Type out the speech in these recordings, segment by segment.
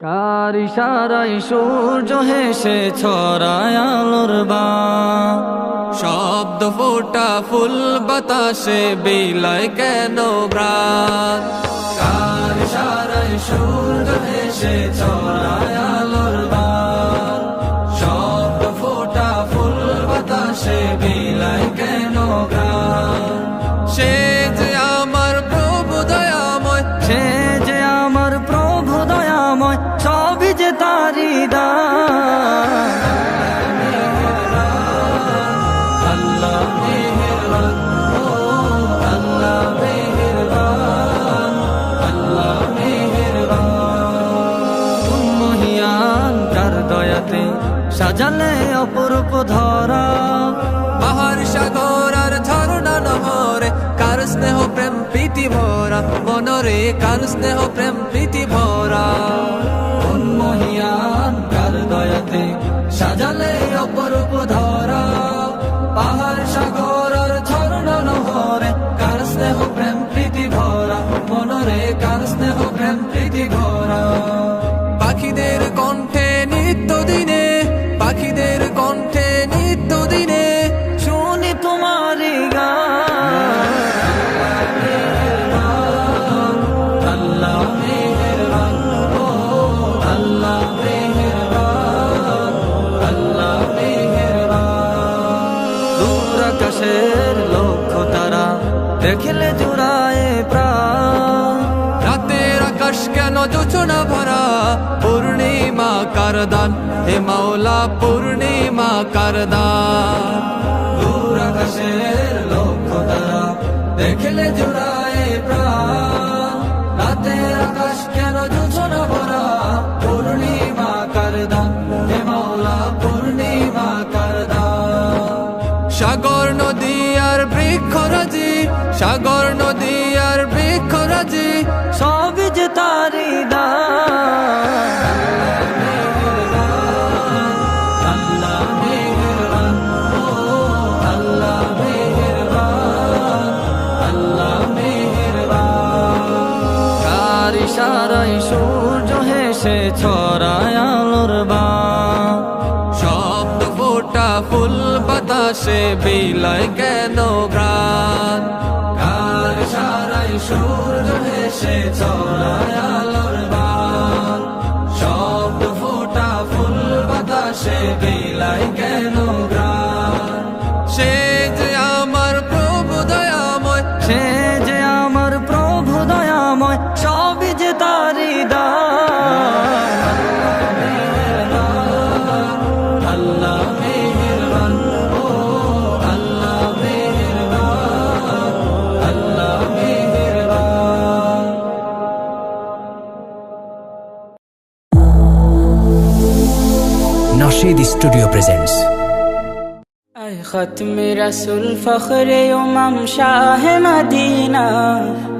কার ইশারাই সূর্য হেসে ছড়ায় আলোর বা শব্দ ফোটা ফুল বাতাসে বিলায় কেন গ্রাম কার ইশারাই সূর্য হেসে ছড়ায় সাজালে অপরূপ ধরা। বাহার সাগর আর ঝর্ণা নহরে, কার স্নেহ প্রেম প্রীতি ভরা? মনরে কার স্নেহ প্রেম প্রীতি ভরা? মহিয়ান, কার দয়াতে সাজালে অপরূপ ধরা? পাহাড় সাগর আর ঝর্ণা নহরে, কার স্নেহ প্রেম প্রীতি ভরা? মনরে কার স্নেহ প্রেম প্রীতি ভরা? আল্লাহ মেহেরবান দূর আকাশের লক্ষ্য তারা দেখলে জোড়ায় প্রাণ। রাতের আকাশ কেন যোচনা ভরা? পূর্ণিমা কারদান হে মাওলা, পূর্ণিমা কারদান দূর আকাশের লক্ষ্য তারা দেখলে জোড়ায় প্রাণ। রাতের আকাশ কেন যোচনা ভরা? পূর্ণিমা কারদান হে মাওলা, পূর্ণিমা কারদান সাগর, নদী আর বৃক্ষরাজি সাগর, নদী আর বৃক্ষরাজি সবই যে তারি আল্লাহ হেসে ছড়ায় আলোর শব্দ ফোটা ফুল বাতাসে বিলায় কেন কার সারাই সূর্য হেসে ছড়ায় আলোর শব্দ ফোটা ফুল বাতাসে বিলায় কেন ختم رسول فخر امام شاہ مدینہ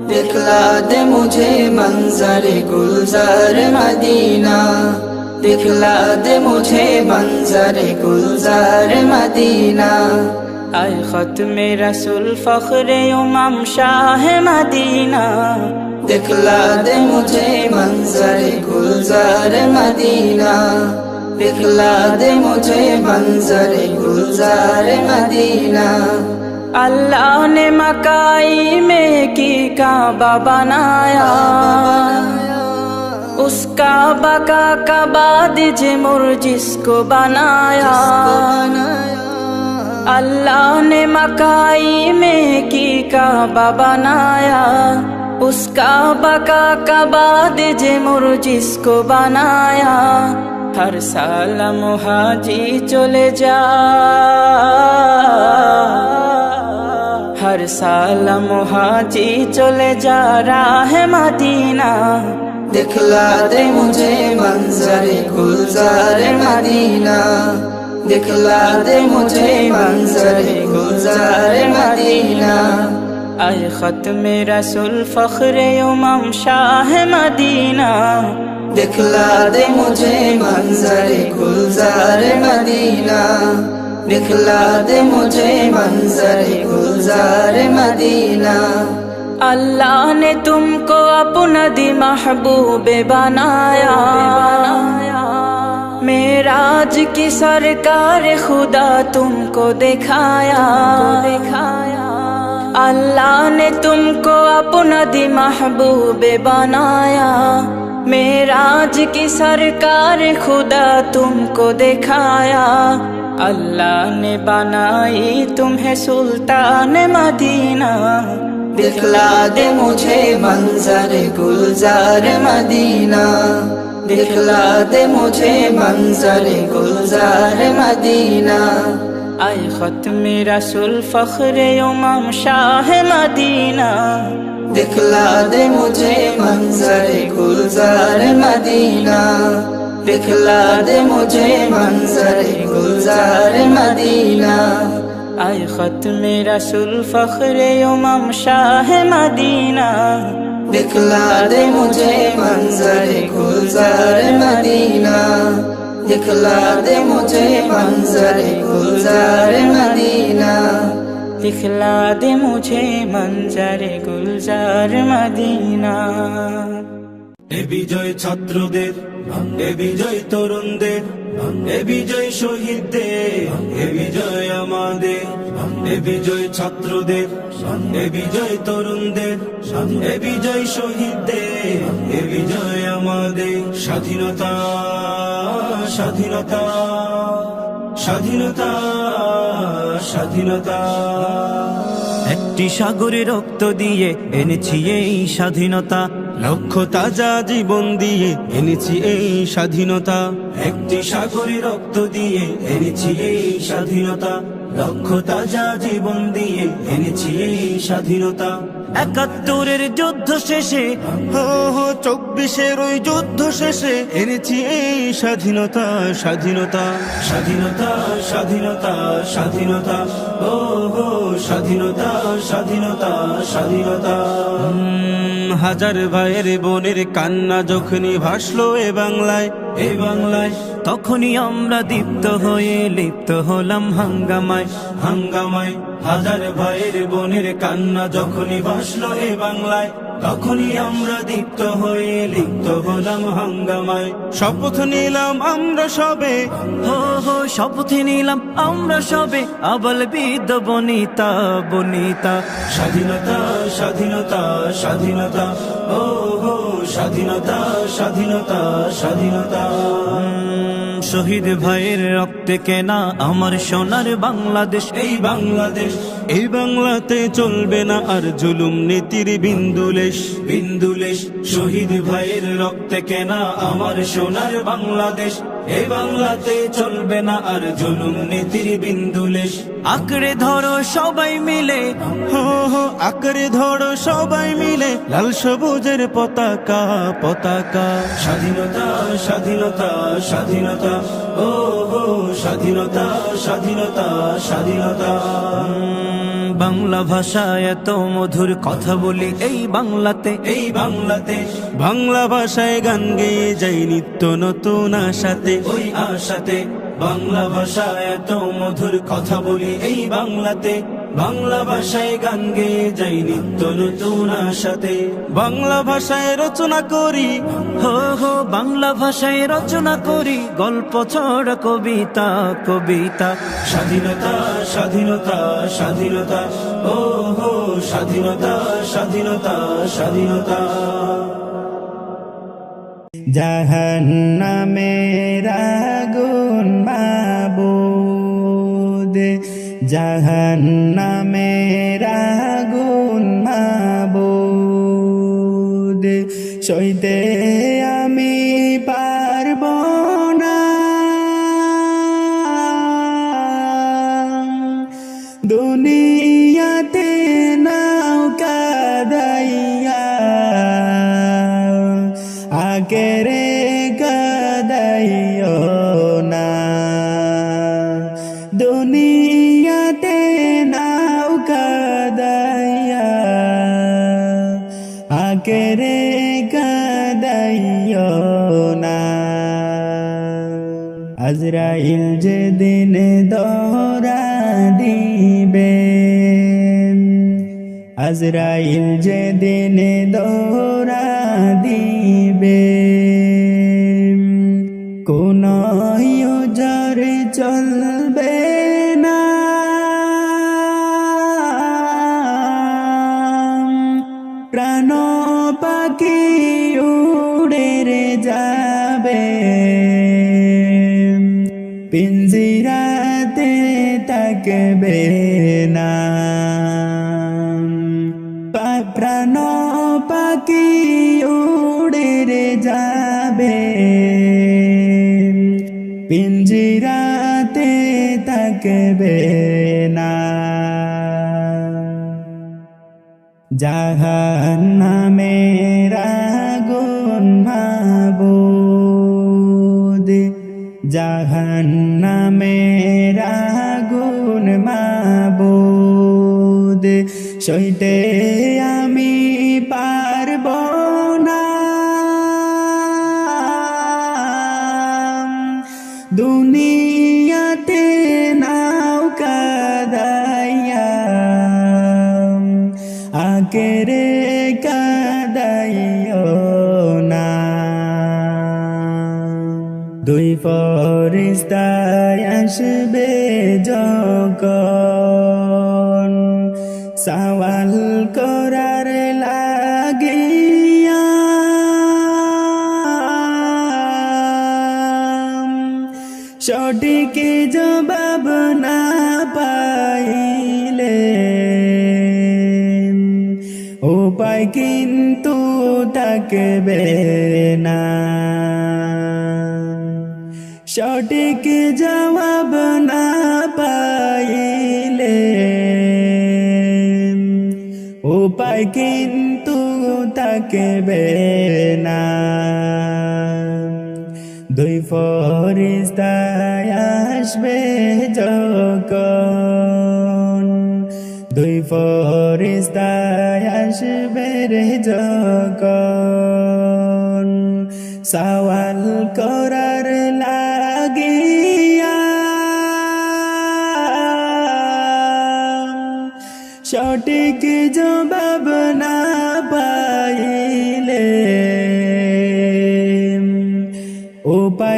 دکھلا دے مجھے منظر گلزار مدینہ دکھلا دے مجھے منظر گلزار مدینہ আয় খতমে রসুল ফখরে উমাম শাহ মদিনা দেখলা দে মুঝে মঞ্জর গুলজার মদিনা दिखला दे मुझे मंजर गुलजार मदीना। अल्लाह ने मकाई में की काबा बनाया। उस काबा का कबा दीजिए मुर जिसको बनाया। अल्लाह ने मकाई में की काबा बनाया। उस काबा का कबा दीजिए मुर जिसको बनाया। हर साल मुहाजी चले जा हर साल मुहाजी चले जा राह मदीना दिखला दे मुझे मंजर गुलजार मदीना दिखला दे मुझे मंजर गुलजार मदीना आए खत्म रसूल फख्र उमम शाह मदीना दिखला दे मुझे मंजर गुलजार मदीना। दिखला दे मुझे मंजर गुलजार मदीना। अल्लाह ने तुमको अपना दी महबूब बनाया। मेराज की सरकार खुदा तुमको दिखाया। दिखाया अल्लाह ने तुमको अपना दी महबूब बनाया। मेराज की सरकार खुदा तुमको दिखाया अल्लाह ने बनाई तुम्हें सुल्तान मदीना दिखला दे मुझे मंजर गुलजार मदीना दिखला दे मुझे मंजर गुलजार मदीना आए खत्म रसूल फख्र उमम शाह मदीना दिखला दे मुझे मंजर गुलजार मदीना दिखला दे मुझे मंजर गुलजार मदीना आए खत्म रसूल फख्र उमम शाह मदीना दिखला दे मुझे मंजर गुलजार मदीना दिखला दे मुझे मंजर गुलजार मदीना दिखला दे मुझे मंजर गुलजार मदीना এ বিজয় ছাত্রদের এ বিজয় তরুণদের এ বিজয় শহীদদের এ বিজয় আমাদের এ বিজয় ছাত্রদের এ বিজয় তরুণদের এ বিজয় শহীদদের এ বিজয় আমাদের স্বাধীনতা স্বাধীনতা স্বাধীনতা স্বাধীনতা। একটি সাগরে রক্ত দিয়ে এনেছি এই স্বাধীনতা। লক্ষ তাজা জীবন দিয়ে এনেছি এই স্বাধীনতা। একটি সাগরে রক্ত দিয়ে এনেছি এই স্বাধীনতা। লক্ষ তাজা জীবন দিয়ে এনেছি এই স্বাধীনতা। একাত্তরের যুদ্ধ শেষে চব্বিশের ওই যুদ্ধ শেষে এনেছি এই স্বাধীনতা স্বাধীনতা। স্বাধীনতা স্বাধীনতা স্বাধীনতা ও হো স্বাধীনতা স্বাধীনতা স্বাধীনতা। হাজার ভাইয়ের বোনের কান্না যখনই ভাসলো এ বাংলায় এ বাংলায় তখনই আমরা দীপ্ত হয়ে লিপ্ত হলাম হাঙ্গামায় হাঙ্গামায়। হাজার ভাইয়ের বোনের কান্না যখনই ভাসলো এ বাংলায় তখনই আমরা দীপ্ত হয়ে লিপ্ত হলাম হাঙ্গামায়। শপথ নিলাম আমরা সবে। হো হো শপথ নিলাম আমরা সবে। আবল বিদ বনিতা বনিতা। স্বাধীনতা স্বাধীনতা স্বাধীনতা। ও হো স্বাধীনতা স্বাধীনতা স্বাধীনতা। শহীদ ভাইয়ের রক্তে কেনা আমার সোনার বাংলাদেশ। এই বাংলাদেশ। এই বাংলাতে চলবে না আর জুলুম নীতির বিন্দুলেশ। বিন্দুলেশ শহীদ ভাইয়ের রক্তে কেনা আমার সোনার বাংলাদেশ। এই বাংলাতে চলবে না আর জুলুম নীতির বিন্দুলেশ। আঁকড়ে ধরো সবাই মিলে। হো হো আঁকড়ে ধরো সবাই মিলে। লাল সবুজের পতাকা পতাকা। স্বাধীনতা স্বাধীনতা স্বাধীনতা। ও হো স্বাধীনতা স্বাধীনতা। স্বাধীনতা বাংলা ভাষা এত মধুর কথা বলি এই বাংলাতে। এই বাংলাতে। বাংলা ভাষায় গান গেয়ে যাই নিত্য নতুন আশাতে। ওই আশাতে। বাংলা ভাষা এত মধুর কথা বলি এই বাংলাতে। বাংলা ভাষায় গান গেয়ে যাই নিত্য নতুন আশাতে। বাংলা ভাষায় রচনা করি। হো হো, বাংলা ভাষায় রচনা করি। গল্প ছড়া কবিতা কবিতা। স্বাধীনতা স্বাধীনতা স্বাধীনতা। ও, হো, স্বাধীনতা স্বাধীনতা স্বাধীনতা। জাহান্নামের আগুন মাবুদ জাহান্নামের আগুন মাবুদ সইতে আজরাইল যেদিন দরা দিবে আজরাইল যেদিন দৌড়া দিবে। পিঞ্জিরাতে থাকবে না। জাহান্নামের আগুন মাবুদ। জাহান্নামের আগুন মাবুদ। সইতে দুই ফরিস্তায় আসবে যখন। সওয়াল করার লাগিয়া সঠিক জবাব না পাইলে উপায় কিন্তু থাকবে। উপায় কিন্তু থাকবে না। দুই ফরিস্তায় আসবে দুই ফরিস্তায় আসবে রে যখন। সওয়াল করার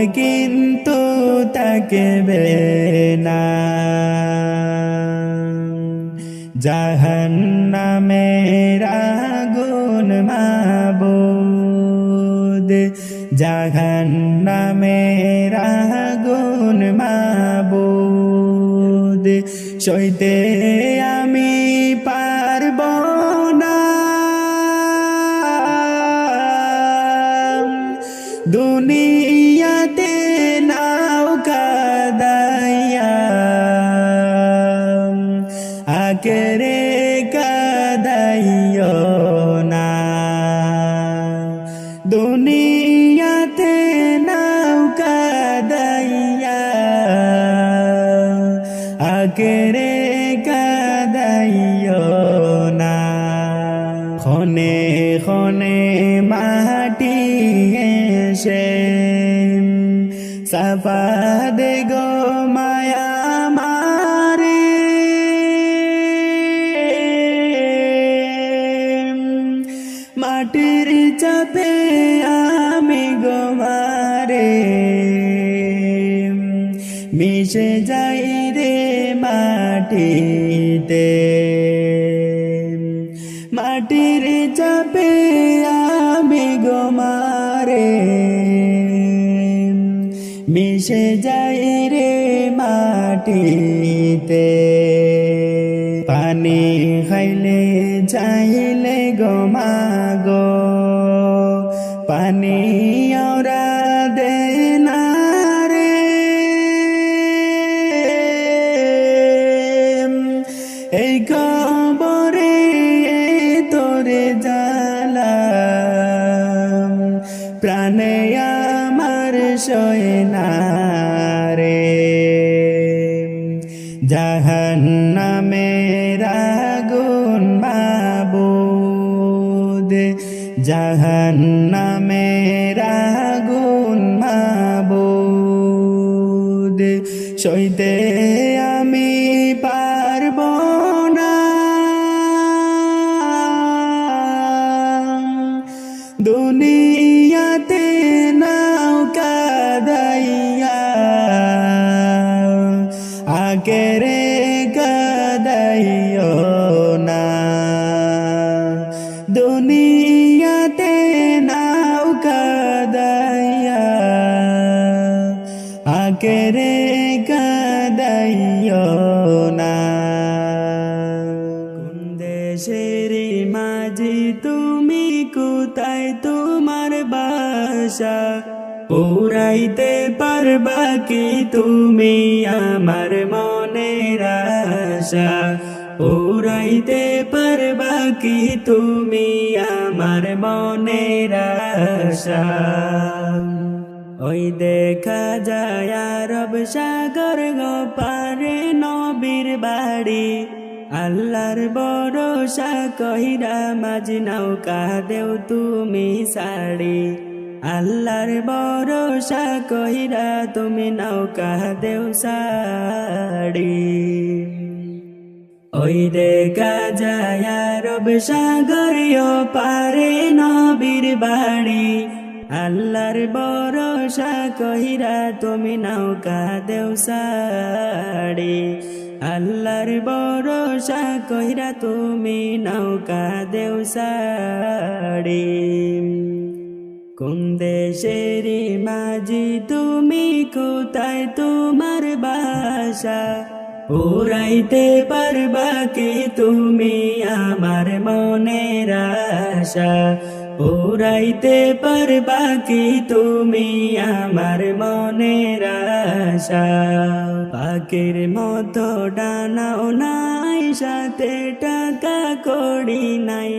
কিন্তু থাকবে না। জাহান্নামের আগুন মাবুদ। জাহান্নামের রাগুন মাবুদ। সইতে আকেরে কাদাইও না। খনে খনে মাটি এসে সাফা মিশে যায় রে মাটিতে। পানি খাইলে জাহান্নামের আগুন মাবুদ সইতে দেশের মাঝি তুমি কোথায়? তোমার বাসা পুরাইতে পারবা কি তুমি? আমার মনের আশা পুরাইতে পারবা কি তুমি? আমার মনের আশা। ওই দেখা যায় আরব সাগর গোপারে নবীর বাড়ি। আল্লাহর ভরসা কহিরা মাঝ নৌকা দেও তুমি শাড়ি আল্লাহর ভরসা কহিরা তুমি নৌকা দেও শাড়ি ওই দেখা যায় আরব সাগরীয় পারে নবীর বাড়ি। আল্লাহর ভরসা কহিরা তুমি নৌকা দেও শাড়ি আল্লাহর ভরসা কহিরা তুমি নৌকা দেও শাড়ি কোন দেশের মাঝি তুমি, কোথায় তোমার বাসা? পুরাইতে পারবা কি তুমি আমার মনের আশা? পুরাইতে পারবা কি তুমি আমার মনের আশা। পাখির মতো ডানাও নাই, সাথে টাকা করি নাই।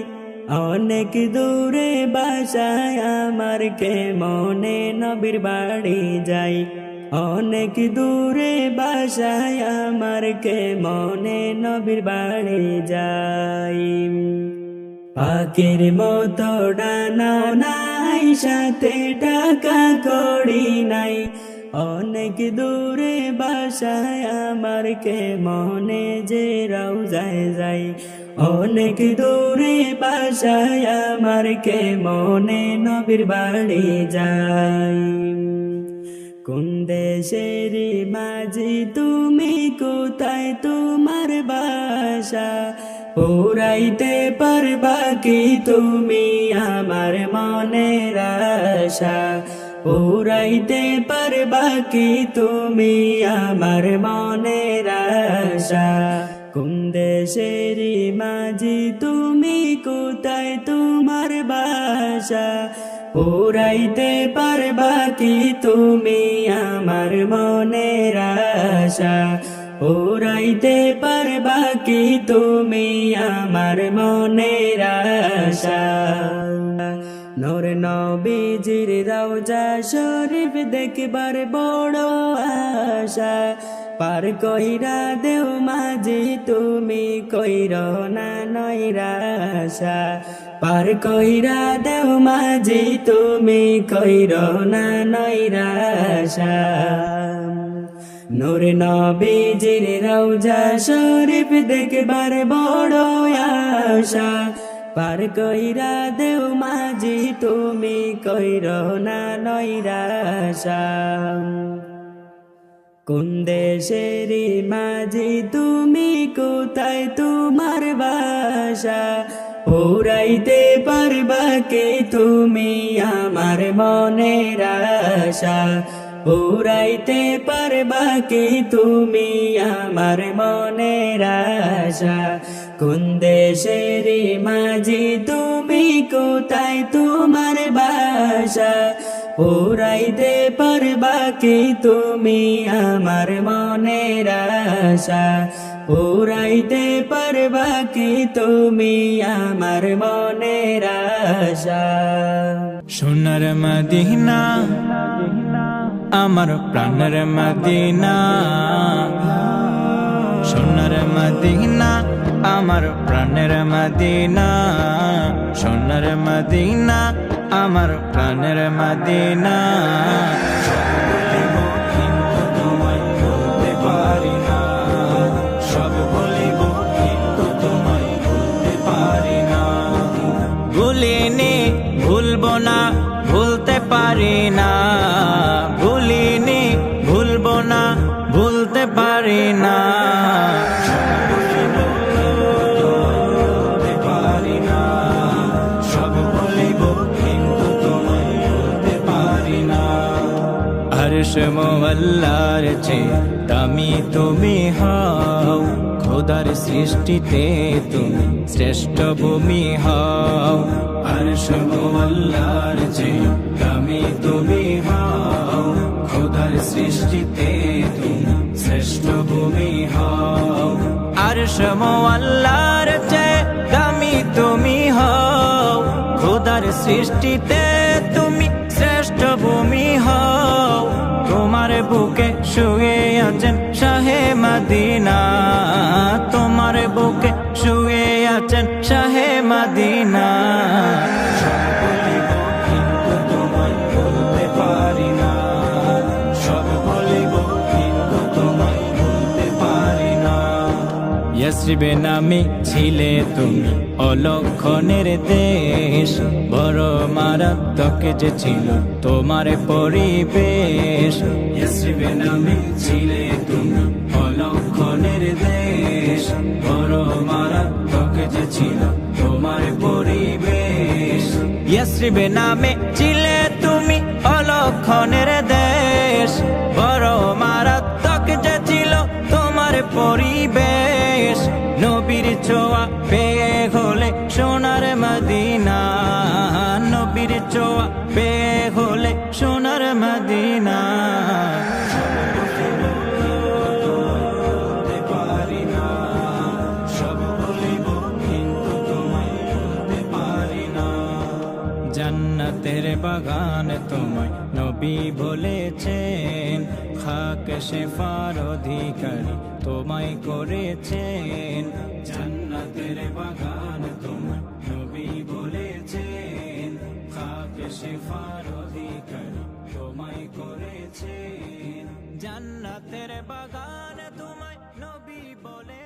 অনেক দূরে বাসায় আমার কে মনে নবীর বাড়ি যাই। অনেক দূরে বাসায় আমার কে মনে নবীর বাড়ি যাই। পাখির মতো ডানাও নাই, সাথে টাকা করি নাই। অনেক দূরে বাসায় আমার কে মনে যে রাও যায়। যাই অনেক দূরে বাসায় আমার কে মনে নবীর বাড়ি যাই কোন দেশের মাঝি তুমি, কোথায় তোমার বাসা? পুরাইতে পারবা কি তুমি আমার মনের আশা? পুরাইতে পারবা কি তুমি আমার মনের আশা? কোন দেশের মাঝি তুমি, কোথায় তোমার বাসা? পুরাইতে পারবা কি তুমি আমার মনের আশা? পুরাইতে পারবা কি তুমি আমার মনের আশা? নোর নবীজির রওজা শরীফ দেখবার বড় আশা। পার কইরা দেও মাঝি, তুমি কইর না নৈরাশা। পার কইরা দেও মাঝি, তুমি কইর না নৈরাশা। নূর নবীজির রওজা শরীফ দেখবার বড় আশা। পার কইরা দেও মাঝি, তুমি কইর না নৈরাশা। কোন দেশের মাঝি, তুমি কোথায় তোমার বাসা? পুরাইতে পারবা কে, তুমি আমার মনের আশা। পুরাইতে পারবা কি তুমি আমার মনের আশা কোন দেশের মাঝি তুমি, কোথায় তোমার বাসা? পুরাইতে পারবা কি তুমি আমার মনের আশা পুরাইতে পারবা কি তুমি আমার মনের আশা সোনার মদিনা আমার প্রাণের মদিনা। সোনার মদিনা, আমার প্রাণের মদিনা। সোনার মদিনা, আমার প্রাণের মদিনা। ভুলিনি ভুলবো না, ভুলতে পারি না। মোয়াল্লার চেয়ে দামি তুমি হও, খোদার সৃষ্টিতে তুমি শ্রেষ্ঠ ভূমি হও। মোয়াল্লার চেয়ে দামি তুমি হও, খোদার সৃষ্টিতে তুমি শ্রেষ্ঠ ভূমি হও। আরশ মোয়াল্লার চেয়ে দামি তুমি হও, খোদার সৃষ্টিতে বুকে শুয়ে আছেন শাহে মাদিনা। তোমার বুকে শুয়ে আছেন শাহে মদিনা। ইয়াসরিবে নামে ছিলে তুমি। অলক্ষণের দেশ, বড় মারাত্মক যে ছিল তোমার পরিবেশ। ইয়াসরিবে নামে ছিলে তুমি। অলক্ষণের দেশ, বড় মারাত্মক যে ছিল তোমার পরিবেশ। ইয়াসরিবে নামে ছিলে তুমি। অলক্ষণের দেশ ছোঁয়া, পেয়ে হলে সোনার মদিনা। নবীর চোয়া পেয়ে হলে সোনার মদিনা। জান্নাতের বাগান তোমায় নবী বলেছেন, খাক শেফার অধিকারী তোমায় করেছেন। জান্নাতের বাগান তোমার নবী বলেছেন, খাকে শিফার অধিকার তোমায় করেছেন। জান্নাতের বাগান তোমায় নবী বলে